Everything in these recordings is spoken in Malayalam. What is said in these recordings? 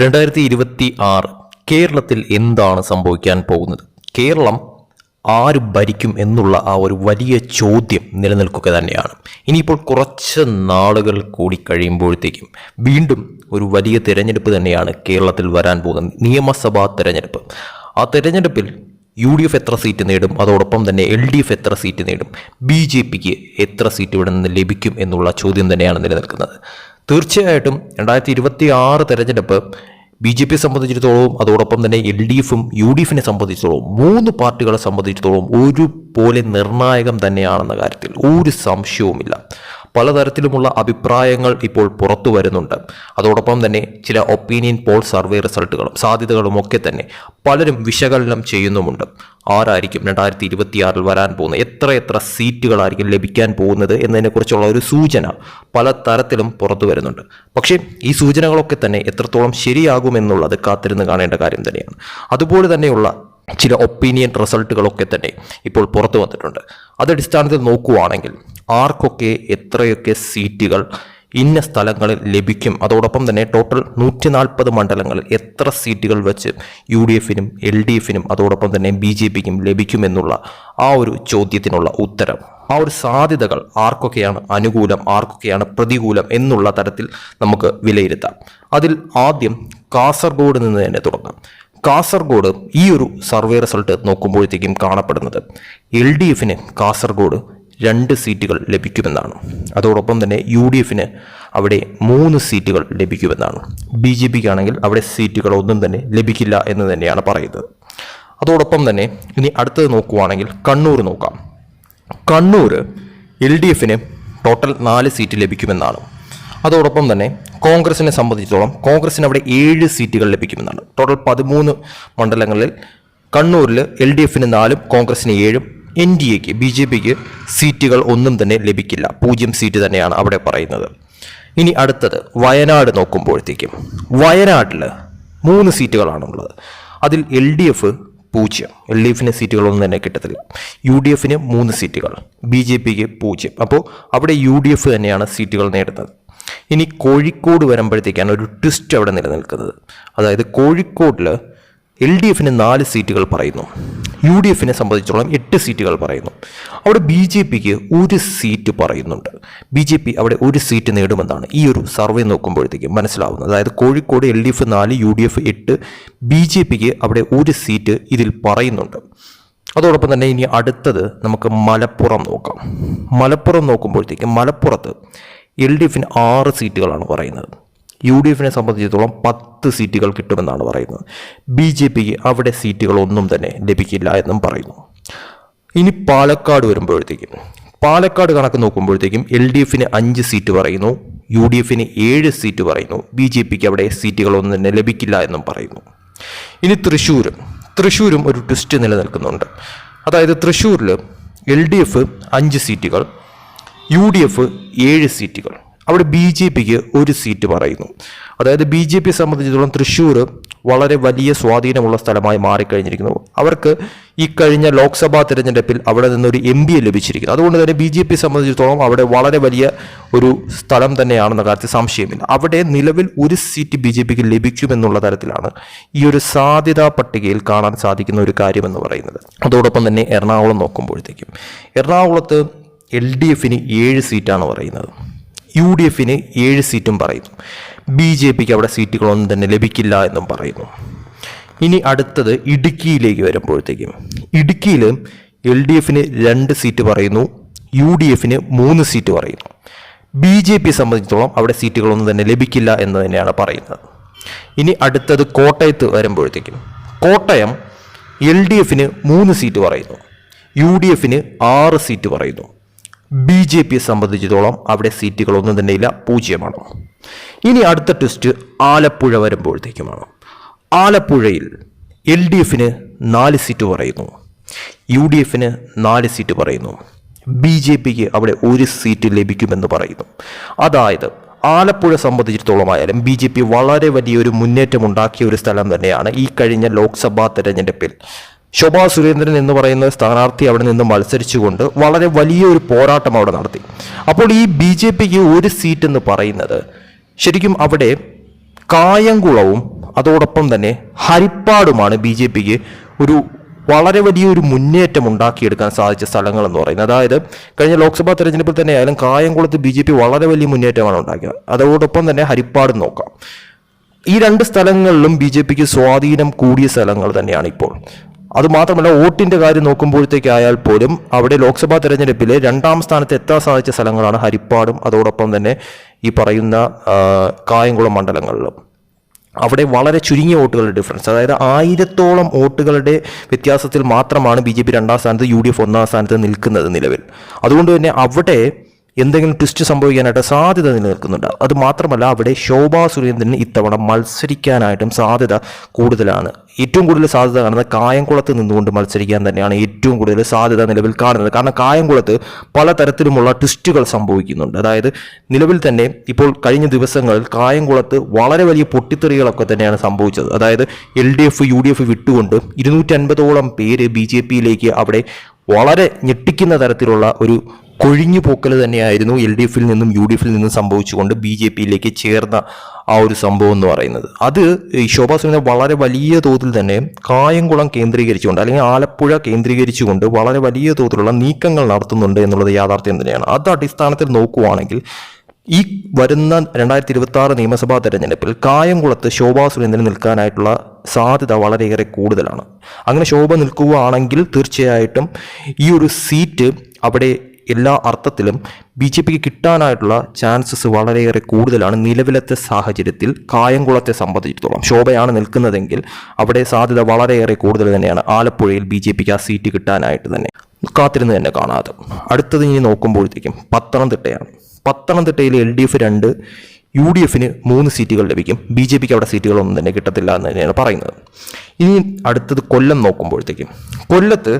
രണ്ടായിരത്തി ഇരുപത്തി ആറ് കേരളത്തിൽ എന്താണ് സംഭവിക്കാൻ പോകുന്നത്? കേരളം ആര് ഭരിക്കും എന്നുള്ള ആ ഒരു വലിയ ചോദ്യം നിലനിൽക്കുക തന്നെയാണ്. ഇനിയിപ്പോൾ കുറച്ച് നാളുകൾ കൂടി കഴിയുമ്പോഴത്തേക്കും വീണ്ടും ഒരു വലിയ തിരഞ്ഞെടുപ്പ് തന്നെയാണ് കേരളത്തിൽ വരാൻ പോകുന്നത്. നിയമസഭാ തിരഞ്ഞെടുപ്പ്. ആ തിരഞ്ഞെടുപ്പിൽ യു ഡി എഫ് എത്ര സീറ്റ് നേടും? അതോടൊപ്പം തന്നെ എൽ ഡി എഫ് എത്ര സീറ്റ് നേടും? ബി ജെ പിക്ക് എത്ര സീറ്റ് ഇവിടെ നിന്ന് ലഭിക്കും എന്നുള്ള ചോദ്യം തന്നെയാണ് നിലനിൽക്കുന്നത്. തീർച്ചയായിട്ടും രണ്ടായിരത്തി ഇരുപത്തി ആറ് തെരഞ്ഞെടുപ്പ് ബി ജെ പിയെ സംബന്ധിച്ചിടത്തോളം അതോടൊപ്പം തന്നെ എൽ ഡി എഫും യു ഡി എഫിനെ സംബന്ധിച്ചിടത്തോളം മൂന്ന് പാർട്ടികളെ സംബന്ധിച്ചിടത്തോളം ഒരുപോലെ നിർണായകം തന്നെയാണെന്ന കാര്യത്തിൽ ഒരു സംശയവുമില്ല. പലതരത്തിലുമുള്ള അഭിപ്രായങ്ങൾ ഇപ്പോൾ പുറത്തു വരുന്നുണ്ട്. അതോടൊപ്പം തന്നെ ചില ഒപ്പീനിയൻ പോൾ സർവേ റിസൾട്ടുകളും സാധ്യതകളും ഒക്കെ തന്നെ പലരും വിശകലനം ചെയ്യുന്നുമുണ്ട്. ആരായിരിക്കും രണ്ടായിരത്തി ഇരുപത്തിയാറിൽ വരാൻ പോകുന്നത്? എത്ര എത്ര സീറ്റുകളായിരിക്കും ലഭിക്കാൻ പോകുന്നത് എന്നതിനെക്കുറിച്ചുള്ള ഒരു സൂചന പല തരത്തിലും പുറത്തു വരുന്നുണ്ട്. പക്ഷേ ഈ സൂചനകളൊക്കെ തന്നെ എത്രത്തോളം ശരിയാകുമെന്നുള്ളത് കാത്തിരുന്ന് കാണേണ്ട കാര്യം തന്നെയാണ്. അതുപോലെ തന്നെയുള്ള ചില ഒപ്പീനിയൻ റിസൾട്ടുകളൊക്കെ തന്നെ ഇപ്പോൾ പുറത്തു വന്നിട്ടുണ്ട്. അതടിസ്ഥാനത്തിൽ നോക്കുവാണെങ്കിൽ ആർക്കൊക്കെ എത്രയൊക്കെ സീറ്റുകൾ ഇന്ന സ്ഥലങ്ങളിൽ ലഭിക്കും? അതോടൊപ്പം തന്നെ ടോട്ടൽ നൂറ്റി നാൽപ്പത് മണ്ഡലങ്ങളിൽ എത്ര സീറ്റുകൾ വെച്ച് യു ഡി എഫിനും എൽ ഡി എഫിനും അതോടൊപ്പം തന്നെ ബി ജെ പിക്കും ലഭിക്കുമെന്നുള്ള ആ ഒരു ചോദ്യത്തിനുള്ള ഉത്തരം. ആ ഒരു സാധ്യതകൾ ആർക്കൊക്കെയാണ് അനുകൂലം ആർക്കൊക്കെയാണ് പ്രതികൂലം എന്നുള്ള തരത്തിൽ നമുക്ക് വിലയിരുത്താം. അതിൽ ആദ്യം കാസർഗോഡ് നിന്ന് തന്നെ തുടങ്ങാം. കാസർഗോഡ് ഈ ഒരു സർവേ റിസൾട്ട് നോക്കുമ്പോഴത്തേക്കും കാണപ്പെടുന്നത് എൽ ഡി എഫിന് കാസർഗോഡ് രണ്ട് സീറ്റുകൾ ലഭിക്കുമെന്നാണ്. അതോടൊപ്പം തന്നെ യു ഡി എഫിന് അവിടെ മൂന്ന് സീറ്റുകൾ ലഭിക്കുമെന്നാണ്. ബി ജെ പിക്ക് ആണെങ്കിൽ അവിടെ സീറ്റുകൾ ഒന്നും തന്നെ ലഭിക്കില്ല എന്ന് തന്നെയാണ് പറയുന്നത്. അതോടൊപ്പം തന്നെ ഇനി അടുത്തത് നോക്കുവാണെങ്കിൽ കണ്ണൂർ നോക്കാം. കണ്ണൂർ എൽ ഡി എഫിന് ടോട്ടൽ നാല് സീറ്റ് ലഭിക്കുമെന്നാണ്. അതോടൊപ്പം തന്നെ കോൺഗ്രസിനെ സംബന്ധിച്ചിടത്തോളം കോൺഗ്രസിന് അവിടെ ഏഴ് സീറ്റുകൾ ലഭിക്കുമെന്നാണ്. ടോട്ടൽ പതിമൂന്ന് മണ്ഡലങ്ങളിൽ കണ്ണൂരിൽ എൽ ഡി എഫിന് നാലും കോൺഗ്രസിന് ഏഴും എൻ ഡി എക്ക് ബി ജെ പിക്ക് സീറ്റുകൾ ഒന്നും തന്നെ ലഭിക്കില്ല. പൂജ്യം സീറ്റ് തന്നെയാണ് അവിടെ പറയുന്നത്. ഇനി അടുത്തത് വയനാട് നോക്കുമ്പോഴത്തേക്കും. വയനാട്ടിൽ മൂന്ന് സീറ്റുകളാണുള്ളത്. അതിൽ എൽ ഡി എഫ് പൂജ്യം. എൽ ഡി എഫിന് സീറ്റുകളൊന്നും തന്നെ കിട്ടത്തില്ല. യു ഡി എഫിന് മൂന്ന് സീറ്റുകൾ ബി ജെ പിക്ക് പൂജ്യം. അപ്പോൾ അവിടെ യു ഡി എഫ് തന്നെയാണ് സീറ്റുകൾ നേടുന്നത്. ഇനി കോഴിക്കോട് വരുമ്പോഴത്തേക്കാണ് ഒരു ട്വിസ്റ്റ് അവിടെ നിലനിൽക്കുന്നത്. അതായത് കോഴിക്കോട്ടിൽ എൽ ഡി എഫിന് നാല് സീറ്റുകൾ പറയുന്നു. യു ഡി എഫിനെ സംബന്ധിച്ചോളം എട്ട് സീറ്റുകൾ പറയുന്നു. അവിടെ ബി ജെ പിക്ക് ഒരു സീറ്റ് പറയുന്നുണ്ട്. ബി ജെ പി അവിടെ ഒരു സീറ്റ് നേടുമെന്നാണ് ഈ ഒരു സർവേ നോക്കുമ്പോഴത്തേക്കും മനസ്സിലാവുന്നത്. അതായത് കോഴിക്കോട് എൽ ഡി എഫ് നാല് യു ഡി എഫ് എട്ട് ബി ജെ പിക്ക് അവിടെ ഒരു സീറ്റ് ഇതിൽ പറയുന്നുണ്ട്. അതോടൊപ്പം തന്നെ ഇനി അടുത്തത് നമുക്ക് മലപ്പുറം നോക്കാം. മലപ്പുറം നോക്കുമ്പോഴത്തേക്കും മലപ്പുറത്ത് എൽ ഡി എഫിന് ആറ് സീറ്റുകളാണ് പറയുന്നത്. യു ഡി എഫിനെ സംബന്ധിച്ചിടത്തോളം പത്ത് സീറ്റുകൾ കിട്ടുമെന്നാണ് പറയുന്നത്. ബി ജെ പിക്ക് അവിടെ സീറ്റുകളൊന്നും തന്നെ ലഭിക്കില്ല എന്നും പറയുന്നു. ഇനി പാലക്കാട് വരുമ്പോഴത്തേക്കും. പാലക്കാട് കണക്ക് നോക്കുമ്പോഴത്തേക്കും എൽ ഡി എഫിന് അഞ്ച് സീറ്റ് പറയുന്നു. യു ഡി എഫിന് ഏഴ് സീറ്റ് പറയുന്നു. ബി ജെ പിക്ക് അവിടെ സീറ്റുകളൊന്നും തന്നെ ലഭിക്കില്ല എന്നും പറയുന്നു. ഇനി തൃശ്ശൂർ തൃശ്ശൂരും ഒരു ട്വിസ്റ്റ് നിലനിൽക്കുന്നുണ്ട്. അതായത് തൃശ്ശൂരിൽ എൽ ഡി എഫ് അഞ്ച് സീറ്റുകൾ യു ഡി എഫ് ഏഴ് സീറ്റുകൾ. അവിടെ ബി ജെ പിക്ക് ഒരു സീറ്റ് പറയുന്നു. അതായത് ബി ജെ പിയെ സംബന്ധിച്ചിടത്തോളം തൃശ്ശൂർ വളരെ വലിയ സ്വാധീനമുള്ള സ്ഥലമായി മാറിക്കഴിഞ്ഞിരിക്കുന്നു. അവർക്ക് ഈ കഴിഞ്ഞ ലോക്സഭാ തിരഞ്ഞെടുപ്പിൽ അവിടെ നിന്നൊരു എം പിയെ ലഭിച്ചിരിക്കുന്നു. അതുകൊണ്ട് തന്നെ ബി ജെ പിയെ സംബന്ധിച്ചിടത്തോളം അവിടെ വളരെ വലിയ ഒരു സ്ഥലം തന്നെയാണെന്ന കാര്യത്തിൽ സംശയമില്ല. അവിടെ നിലവിൽ ഒരു സീറ്റ് ബി ജെ പിക്ക് ലഭിക്കുമെന്നുള്ള തരത്തിലാണ് ഈ ഒരു സാധ്യതാ പട്ടികയിൽ കാണാൻ സാധിക്കുന്ന ഒരു കാര്യമെന്ന് പറയുന്നത്. അതോടൊപ്പം തന്നെ എറണാകുളം നോക്കുമ്പോഴത്തേക്കും. എറണാകുളത്ത് എൽ ഡി എഫിന് ഏഴ് സീറ്റാണ് പറയുന്നത്. യു ഡി എഫിന് ഏഴ് സീറ്റും പറയുന്നു. ബി ജെ പിക്ക് അവിടെ സീറ്റുകളൊന്നും തന്നെ ലഭിക്കില്ല എന്നും പറയുന്നു. ഇനി അടുത്തത് ഇടുക്കിയിലേക്ക് വരുമ്പോഴത്തേക്കും. ഇടുക്കിയിൽ എൽ ഡി എഫിന് രണ്ട് സീറ്റ് പറയുന്നു. യു ഡി എഫിന് മൂന്ന് സീറ്റ് പറയുന്നു. ബി ജെ പി സംബന്ധിച്ചിടത്തോളം അവിടെ സീറ്റുകളൊന്നും തന്നെ ലഭിക്കില്ല എന്ന് തന്നെയാണ് പറയുന്നത്. ഇനി അടുത്തത് കോട്ടയത്ത് വരുമ്പോഴത്തേക്കും. കോട്ടയം എൽ ഡി എഫിന് മൂന്ന് സീറ്റ് പറയുന്നു. യു ഡി എഫിന് ആറ് സീറ്റ് പറയുന്നു. ബി ജെ പിയെ സംബന്ധിച്ചിടത്തോളം അവിടെ സീറ്റുകളൊന്നും തന്നെ ഇല്ല പൂജ്യമാണ്. ഇനി അടുത്ത ട്വിസ്റ്റ് ആലപ്പുഴ വരുമ്പോഴത്തേക്കുമാണ്. ആലപ്പുഴയിൽ എൽ ഡി എഫിന് നാല് സീറ്റ് പറയുന്നു. യു ഡി എഫിന് നാല് സീറ്റ് പറയുന്നു. ബി ജെ പിക്ക് അവിടെ ഒരു സീറ്റ് ലഭിക്കുമെന്ന് പറയുന്നു. അതായത് ആലപ്പുഴ സംബന്ധിച്ചിടത്തോളം ആയാലും ബി ജെ പി വളരെ വലിയൊരു മുന്നേറ്റം ഉണ്ടാക്കിയ ഒരു സ്ഥലം തന്നെയാണ് ഈ കഴിഞ്ഞ ലോക്സഭാ തെരഞ്ഞെടുപ്പിൽ ശോഭാ സുരേന്ദ്രൻ എന്ന് പറയുന്ന സ്ഥാനാർത്ഥി അവിടെ നിന്ന് മത്സരിച്ചുകൊണ്ട് വളരെ വലിയൊരു പോരാട്ടം അവിടെ നടത്തി. അപ്പോൾ ഈ ബി ജെ പിക്ക് ഒരു സീറ്റ് എന്ന് പറയുന്നത് ശരിക്കും അവിടെ കായംകുളവും അതോടൊപ്പം തന്നെ ഹരിപ്പാടുമാണ് ബി ജെ പിക്ക് ഒരു വളരെ വലിയൊരു മുന്നേറ്റം ഉണ്ടാക്കിയെടുക്കാൻ സാധിച്ച സ്ഥലങ്ങൾ എന്ന് പറയുന്നത്. അതായത് കഴിഞ്ഞ ലോക്സഭാ തെരഞ്ഞെടുപ്പിൽ തന്നെ ആയാലും കായംകുളത്ത് ബി ജെ പി വളരെ വലിയ മുന്നേറ്റമാണ് ഉണ്ടാക്കിയത്. അതോടൊപ്പം തന്നെ ഹരിപ്പാട് നോക്കാം. ഈ രണ്ട് സ്ഥലങ്ങളിലും ബി ജെ പിക്ക് സ്വാധീനം കൂടിയ സ്ഥലങ്ങൾ തന്നെയാണ് ഇപ്പോൾ. അത് മാത്രമല്ല വോട്ടിന്റെ കാര്യം നോക്കുമ്പോഴത്തേക്കായാൽ പോലും അവിടെ ലോക്സഭാ തെരഞ്ഞെടുപ്പിൽ രണ്ടാം സ്ഥാനത്ത് എത്താൻ സാധിച്ച സ്ഥലങ്ങളാണ് ഹരിപ്പാടും അതോടൊപ്പം തന്നെ ഈ പറയുന്ന കായംകുളം മണ്ഡലങ്ങളിലും. അവിടെ വളരെ ചുരുങ്ങിയ വോട്ടുകളുടെ ഡിഫറൻസ് അതായത് ആയിരത്തോളം വോട്ടുകളുടെ വ്യത്യാസത്തിൽ മാത്രമാണ് ബി ജെ പി രണ്ടാം സ്ഥാനത്ത് യു ഡി എഫ് ഒന്നാം സ്ഥാനത്ത് നിൽക്കുന്നത് നിലവിൽ. അതുകൊണ്ട് തന്നെ അവിടെ എന്തെങ്കിലും ട്വിസ്റ്റ് സംഭവിക്കാനായിട്ട് സാധ്യത നിലനിൽക്കുന്നുണ്ട്. അത് മാത്രമല്ല അവിടെ ശോഭാ സുരേന്ദ്രന് ഇത്തവണ മത്സരിക്കാനായിട്ടും സാധ്യത കൂടുതലാണ്. ഏറ്റവും കൂടുതൽ സാധ്യത കാണുന്നത് കായംകുളത്ത് നിന്നുകൊണ്ട് മത്സരിക്കാൻ തന്നെയാണ് ഏറ്റവും കൂടുതൽ സാധ്യത നിലവിൽ കാണുന്നത്. കാരണം കായംകുളത്ത് പലതരത്തിലുമുള്ള ട്വിസ്റ്റുകൾ സംഭവിക്കുന്നുണ്ട്. അതായത് നിലവിൽ തന്നെ ഇപ്പോൾ കഴിഞ്ഞ ദിവസങ്ങളിൽ കായംകുളത്ത് വളരെ വലിയ പൊട്ടിത്തെറികളൊക്കെ തന്നെയാണ് സംഭവിച്ചത്. അതായത് L D F U D F വിട്ടുകൊണ്ട് ഇരുന്നൂറ്റി അൻപതോളം പേര് ബി ജെ പിയിലേക്ക് അവിടെ വളരെ ഞെട്ടിക്കുന്ന തരത്തിലുള്ള ഒരു കൊഴിഞ്ഞു പോക്കൽ തന്നെയായിരുന്നു എൽ ഡി എഫിൽ നിന്നും യു ഡി എഫിൽ നിന്നും സംഭവിച്ചുകൊണ്ട് ബി ജെ പിയിലേക്ക് ചേർന്ന ആ ഒരു സംഭവം എന്ന് പറയുന്നത്. അത് ഈ ശോഭാ സുരേന്ദ്രൻ വളരെ വലിയ തോതിൽ തന്നെ കായംകുളം കേന്ദ്രീകരിച്ചുകൊണ്ട് അല്ലെങ്കിൽ ആലപ്പുഴ കേന്ദ്രീകരിച്ചുകൊണ്ട് വളരെ വലിയ തോതിലുള്ള നീക്കങ്ങൾ നടത്തുന്നുണ്ട് എന്നുള്ളത് യാഥാർത്ഥ്യം തന്നെയാണ്. അത് അടിസ്ഥാനത്തിൽ നോക്കുവാണെങ്കിൽ ഈ വരുന്ന രണ്ടായിരത്തി ഇരുപത്തി ആറ് നിയമസഭാ തെരഞ്ഞെടുപ്പിൽ കായംകുളത്ത് ശോഭാ സുരേന്ദ്രൻ നിൽക്കാനായിട്ടുള്ള സാധ്യത വളരെയേറെ കൂടുതലാണ്. അങ്ങനെ ശോഭ നിൽക്കുകയാണെങ്കിൽ തീർച്ചയായിട്ടും ഈ ഒരു സീറ്റ് അവിടെ എല്ലാ അർത്ഥത്തിലും ബി ജെ പിക്ക് കിട്ടാനായിട്ടുള്ള ചാൻസസ് വളരെയേറെ കൂടുതലാണ് നിലവിലത്തെ സാഹചര്യത്തിൽ കായംകുളത്തെ സംബന്ധിച്ചിടത്തോളം. ശോഭയാണ് നിൽക്കുന്നതെങ്കിൽ അവിടെ സാധ്യത വളരെയേറെ കൂടുതൽ തന്നെയാണ്. ആലപ്പുഴയിൽ ബി ജെ പിക്ക് ആ സീറ്റ് കിട്ടാനായിട്ട് തന്നെ. കാത്തിരുന്ന് തന്നെ കാണാതെ. അടുത്തത് ഇനി നോക്കുമ്പോഴത്തേക്കും പത്തനംതിട്ടയാണ്. പത്തനംതിട്ടയിൽ എൽ ഡി എഫ് രണ്ട് യു ഡി എഫിന് മൂന്ന് സീറ്റുകൾ ലഭിക്കും. ബി ജെ പിക്ക് അവിടെ സീറ്റുകളൊന്നും തന്നെ കിട്ടത്തില്ല എന്ന് തന്നെയാണ് പറയുന്നത്. ഇനി അടുത്തത് കൊല്ലം നോക്കുമ്പോഴത്തേക്കും. കൊല്ലത്ത്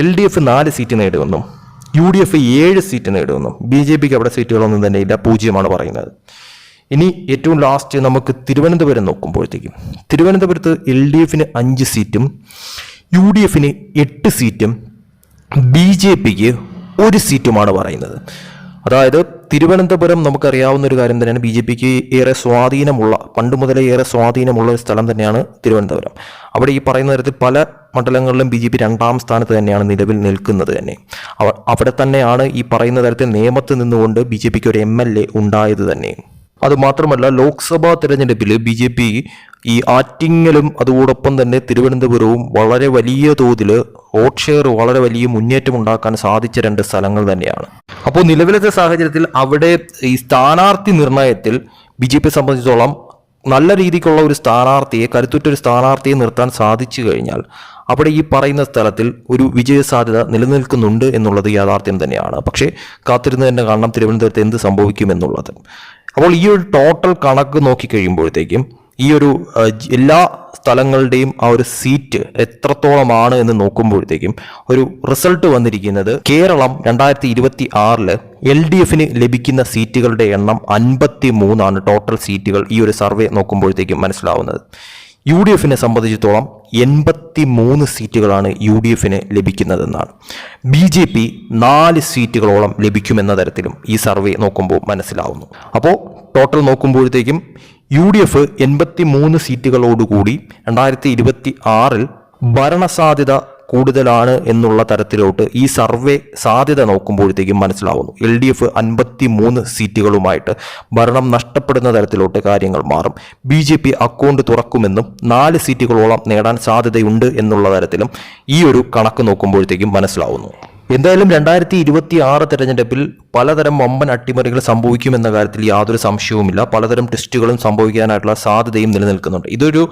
എൽ ഡി എഫ് നാല് സീറ്റ് നേടുമെന്നും യു ഡി എഫ് ഏഴ് സീറ്റ് നേടുമെന്നും ബി ജെ പിക്ക് അവിടെ സീറ്റുകളൊന്നും തന്നെ ഇല്ല പൂജ്യമാണ് പറയുന്നത്. ഇനി ഏറ്റവും ലാസ്റ്റ് നമുക്ക് തിരുവനന്തപുരം നോക്കുമ്പോഴത്തേക്കും. തിരുവനന്തപുരത്ത് എൽ ഡി എഫിന് അഞ്ച് സീറ്റും യു ഡി എഫിന് എട്ട് സീറ്റും ബി ജെ പിക്ക് ഒരു സീറ്റുമാണ് പറയുന്നത്. അതായത് തിരുവനന്തപുരം നമുക്കറിയാവുന്ന ഒരു കാര്യം തന്നെയാണ്. ബി ജെ പിക്ക് ഏറെ സ്വാധീനമുള്ള പണ്ട് മുതലേ ഏറെ സ്വാധീനമുള്ള ഒരു സ്ഥലം തന്നെയാണ് തിരുവനന്തപുരം. അവിടെ ഈ പറയുന്ന തരത്തിൽ പല മണ്ഡലങ്ങളിലും ബി ജെ പി രണ്ടാം സ്ഥാനത്ത് തന്നെയാണ് നിലവിൽ നിൽക്കുന്നത് തന്നെ. അവ- അവിടെ തന്നെയാണ് ഈ പറയുന്ന തരത്തിൽ നിയമത്തിൽ നിന്നുകൊണ്ട് ബി ജെ പിക്ക് ഒരു എം എൽ എ ഉണ്ടായത് തന്നെ. അത് മാത്രമല്ല ലോക്സഭാ തെരഞ്ഞെടുപ്പിൽ ബി ജെ പി ഈ ആറ്റിങ്ങലും അതോടൊപ്പം തന്നെ തിരുവനന്തപുരവും വളരെ വലിയ തോതിൽ വോട്ട് ഷെയർ വളരെ വലിയ മുന്നേറ്റം ഉണ്ടാക്കാൻ സാധിച്ച രണ്ട് സ്ഥലങ്ങൾ തന്നെയാണ്. അപ്പോൾ നിലവിലത്തെ സാഹചര്യത്തിൽ അവിടെ ഈ സ്ഥാനാർത്ഥി നിർണയത്തിൽ ബി ജെ പിയെ സംബന്ധിച്ചിടത്തോളം നല്ല രീതിക്കുള്ള ഒരു സ്ഥാനാർത്ഥിയെ കരുത്തുറ്റ ഒരു സ്ഥാനാർത്ഥിയെ നിർത്താൻ സാധിച്ചു കഴിഞ്ഞാൽ അവിടെ ഈ പറയുന്ന സ്ഥലത്തിൽ ഒരു വിജയ സാധ്യത നിലനിൽക്കുന്നുണ്ട് എന്നുള്ളത് യാഥാർത്ഥ്യം തന്നെയാണ്. പക്ഷേ കാത്തിരുന്ന് തന്നെ കാണണം തിരുവനന്തപുരത്ത് എന്ത് സംഭവിക്കും എന്നുള്ളത് അപ്പോൾ ഈ ഒരു ടോട്ടൽ കണക്ക് നോക്കിക്കഴിയുമ്പോഴത്തേക്കും ഈ ഒരു എല്ലാ സ്ഥലങ്ങളുടെയും ആ ഒരു സീറ്റ് എത്രത്തോളമാണ് എന്ന് നോക്കുമ്പോഴത്തേക്കും ഒരു റിസൾട്ട് വന്നിരിക്കുന്നത് കേരളം രണ്ടായിരത്തി ഇരുപത്തി ആറിൽ എൽ ഡി എഫിന് ലഭിക്കുന്ന സീറ്റുകളുടെ എണ്ണം അൻപത്തി മൂന്നാണ് ടോട്ടൽ സീറ്റുകൾ ഈ ഒരു സർവേ നോക്കുമ്പോഴത്തേക്കും മനസ്സിലാവുന്നത്. യു ഡി എഫിനെ സംബന്ധിച്ചിടത്തോളം എൺപത്തി മൂന്ന് സീറ്റുകളാണ് യു ഡി എഫിന് ലഭിക്കുന്നതെന്നാണ്. ബി ജെ പി നാല് സീറ്റുകളോളം ലഭിക്കുമെന്ന തരത്തിലും ഈ സർവേ നോക്കുമ്പോൾ മനസ്സിലാവുന്നു. അപ്പോൾ ടോട്ടൽ നോക്കുമ്പോഴത്തേക്കും യു ഡി എഫ് എൺപത്തി മൂന്ന് സീറ്റുകളോടുകൂടി രണ്ടായിരത്തി ഇരുപത്തി ആറിൽ ഭരണസാധ്യത കൂടുതലാണ് എന്നുള്ള തരത്തിലോട്ട് ഈ സർവേ സാധ്യത നോക്കുമ്പോഴത്തേക്കും മനസ്സിലാവുന്നു. എൽ ഡി എഫ് അൻപത്തി മൂന്ന് സീറ്റുകളുമായിട്ട് ഭരണം നഷ്ടപ്പെടുന്ന തരത്തിലോട്ട് കാര്യങ്ങൾ മാറും. ബി ജെ പി അക്കൗണ്ട് തുറക്കുമെന്നും നാല് സീറ്റുകളോളം നേടാൻ സാധ്യതയുണ്ട് എന്നുള്ള തരത്തിലും ഈ ഒരു കണക്ക് നോക്കുമ്പോഴത്തേക്കും മനസ്സിലാവുന്നു. എന്തായാലും രണ്ടായിരത്തി ഇരുപത്തി ആറ് തെരഞ്ഞെടുപ്പിൽ പലതരം വമ്പൻ അട്ടിമറികൾ സംഭവിക്കുമെന്ന കാര്യത്തിൽ യാതൊരു സംശയവുമില്ല. പലതരം ടെസ്റ്റുകളും സംഭവിക്കാനായിട്ടുള്ള സാധ്യതയും നിലനിൽക്കുന്നുണ്ട്. ഇതൊരു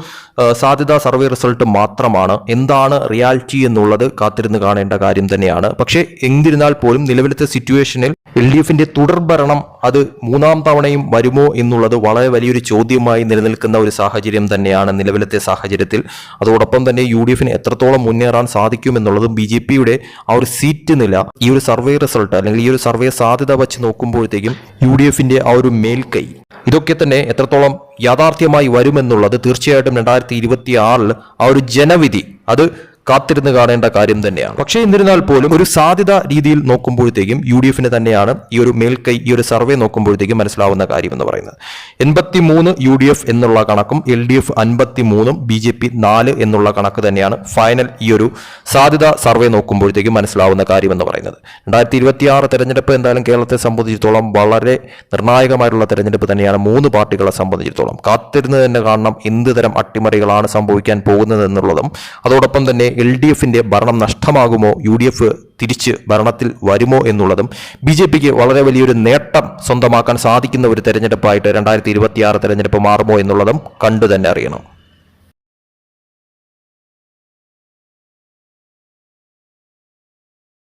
സാധ്യതാ സർവേ റിസൾട്ട് മാത്രമാണ്. എന്താണ് റിയാലിറ്റി എന്നുള്ളത് കാത്തിരുന്ന് കാണേണ്ട കാര്യം തന്നെയാണ്. പക്ഷേ എന്നിരുന്നാൽ പോലും നിലവിലത്തെ സിറ്റുവേഷനിൽ എൽ ഡി എഫിന്റെ തുടർഭരണം അത് മൂന്നാം തവണയും വരുമോ എന്നുള്ളത് വളരെ വലിയൊരു ചോദ്യമായി നിലനിൽക്കുന്ന ഒരു സാഹചര്യം തന്നെയാണ് നിലവിലത്തെ സാഹചര്യത്തിൽ. അതോടൊപ്പം തന്നെ യു ഡി എഫിന് എത്രത്തോളം മുന്നേറാൻ സാധിക്കുമെന്നുള്ളതും ബി ജെ പിയുടെ ആ ഒരു സീറ്റ് നില ഈ ഒരു സർവേ റിസൾട്ട് അല്ലെങ്കിൽ ഈ ഒരു സർവേ സാധ്യത വെച്ച് നോക്കുമ്പോഴത്തേക്കും യു ഡി എഫിന്റെ ആ ഒരു മേൽക്കൈ. ഇതൊക്കെ തന്നെ എത്രത്തോളം യാഥാർത്ഥ്യമായി വരുമെന്നുള്ളത് തീർച്ചയായിട്ടും രണ്ടായിരത്തി ഇരുപത്തി ആറിൽ ആ ഒരു ജനവിധി അത് കാത്തിരുന്ന് കാണേണ്ട കാര്യം തന്നെയാണ്. പക്ഷേ എന്നിരുന്നാൽ പോലും ഒരു സാധ്യത രീതിയിൽ നോക്കുമ്പോഴത്തേക്കും യു ഡി എഫിന് തന്നെയാണ് ഈ ഒരു മേൽക്കൈ ഈ ഒരു സർവേ നോക്കുമ്പോഴത്തേക്കും മനസ്സിലാവുന്ന കാര്യം എന്ന് പറയുന്നത്. എൺപത്തി മൂന്ന് യു ഡി എഫ് എന്നുള്ള കണക്കും എൽ ഡി എഫ് അൻപത്തി മൂന്നും ബി ജെ പി നാല് എന്നുള്ള കണക്ക് തന്നെയാണ് ഫൈനൽ ഈ ഒരു സാധ്യത സർവേ നോക്കുമ്പോഴത്തേക്കും മനസ്സിലാവുന്ന കാര്യം എന്ന് പറയുന്നത്. രണ്ടായിരത്തി ഇരുപത്തി ആറ് തെരഞ്ഞെടുപ്പ് എന്തായാലും കേരളത്തെ സംബന്ധിച്ചിടത്തോളം വളരെ നിർണായകമായിട്ടുള്ള തെരഞ്ഞെടുപ്പ് തന്നെയാണ് മൂന്ന് പാർട്ടികളെ സംബന്ധിച്ചിടത്തോളം. കാത്തിരുന്ന് തന്നെ കാണണം എന്ത് തരം അട്ടിമറികളാണ് സംഭവിക്കാൻ പോകുന്നത് എന്നുള്ളതും അതോടൊപ്പം തന്നെ എൽ ഡി എഫിന്റെ ഭരണം നഷ്ടമാകുമോ? യു ഡി എഫ് തിരിച്ച് ഭരണത്തിൽ വരുമോ എന്നുള്ളതും ബി ജെ പിക്ക് വളരെ വലിയൊരു നേട്ടം സ്വന്തമാക്കാൻ സാധിക്കുന്ന ഒരു തെരഞ്ഞെടുപ്പായിട്ട് രണ്ടായിരത്തി ഇരുപത്തിയാറ് തെരഞ്ഞെടുപ്പ് മാറുമോ എന്നുള്ളതും കണ്ടു തന്നെ അറിയണം.